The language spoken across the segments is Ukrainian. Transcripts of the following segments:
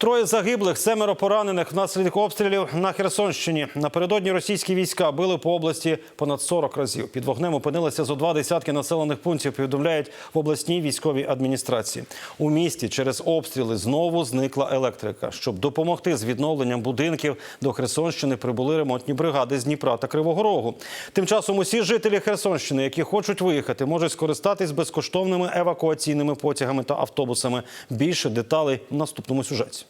Троє загиблих, семеро поранених внаслідок обстрілів на Херсонщині. Напередодні російські війська били по області понад 40 разів. Під вогнем опинилися зо два десятки населених пунктів. Повідомляють в обласній військовій адміністрації. У місті через обстріли знову зникла електрика. Щоб допомогти з відновленням будинків, до Херсонщини прибули ремонтні бригади з Дніпра та Кривого Рогу. Тим часом усі жителі Херсонщини, які хочуть виїхати, можуть скористатись безкоштовними евакуаційними потягами та автобусами. Більше деталей в наступному сюжеті.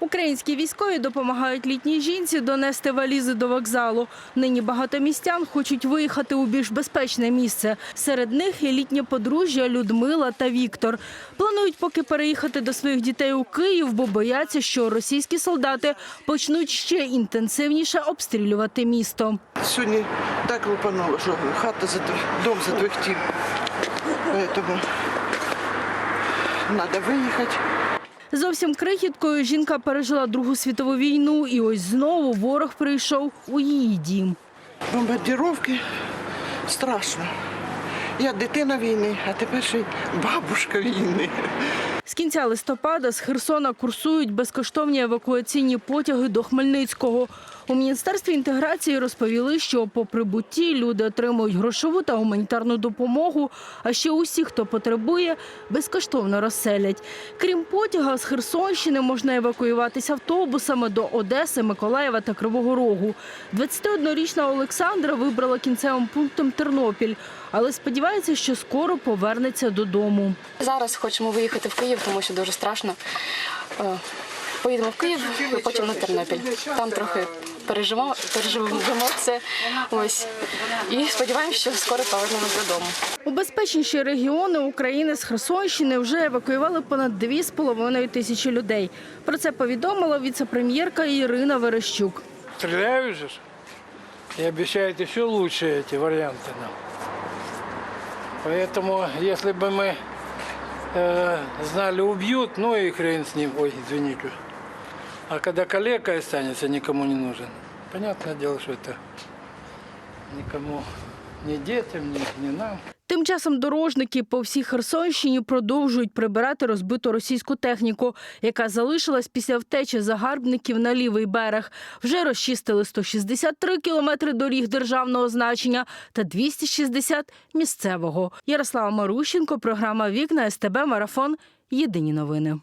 Українські військові допомагають літній жінці донести валізи до вокзалу. Нині багато містян хочуть виїхати у більш безпечне місце. Серед них і літнє подружжя Людмила та Віктор. Планують поки переїхати до своїх дітей у Київ, бо бояться, що російські солдати почнуть ще інтенсивніше обстрілювати місто. Сьогодні так лупануло, що хата затр- дом затвихтів. Поэтому треба виїхати. Зовсім крихіткою жінка пережила Другу світову війну, і ось знову ворог прийшов у її дім. Бомбардіровки страшно. Я дитина війни, а тепер ще й бабушка війни. З кінця листопада з Херсона курсують безкоштовні евакуаційні потяги до Хмельницького. У Міністерстві інтеграції розповіли, що по прибутті люди отримують грошову та гуманітарну допомогу, а ще усі, хто потребує, безкоштовно розселять. Крім потяга, з Херсонщини можна евакуюватися автобусами до Одеси, Миколаєва та Кривого Рогу. 21-річна Олександра вибрала кінцевим пунктом Тернопіль, але сподівається, що скоро повернеться додому. Зараз хочемо виїхати в Київ, тому що дуже страшно. Е, Поїдемо в Київ потім на Тернопіль. Там трохи переживемо, переживемо це. Ось. І сподіваємося, що скоро повернемось додому. У безпечніші регіони України з Херсонщини вже евакуювали понад 2,5 тисячі людей. Про це повідомила віце-прем'єрка Ірина Верещук. Стреляют же ж. и обещают еще лучше эти варианты нам. Поэтому, если бы мы э, знали, убьют, ну и хрен с ним, ой, извините. А когда калека останется, никому не нужен. Понятное дело, что это никому, ни детям, ни, ни нам. Тим часом дорожники по всій Херсонщині продовжують прибирати розбиту російську техніку, яка залишилась після втечі загарбників на лівий берег. Вже розчистили 163 кілометри доріг державного значення та 260 місцевого. Ярослава Марущенко, програма Вікна СТБ Марафон. Єдині новини.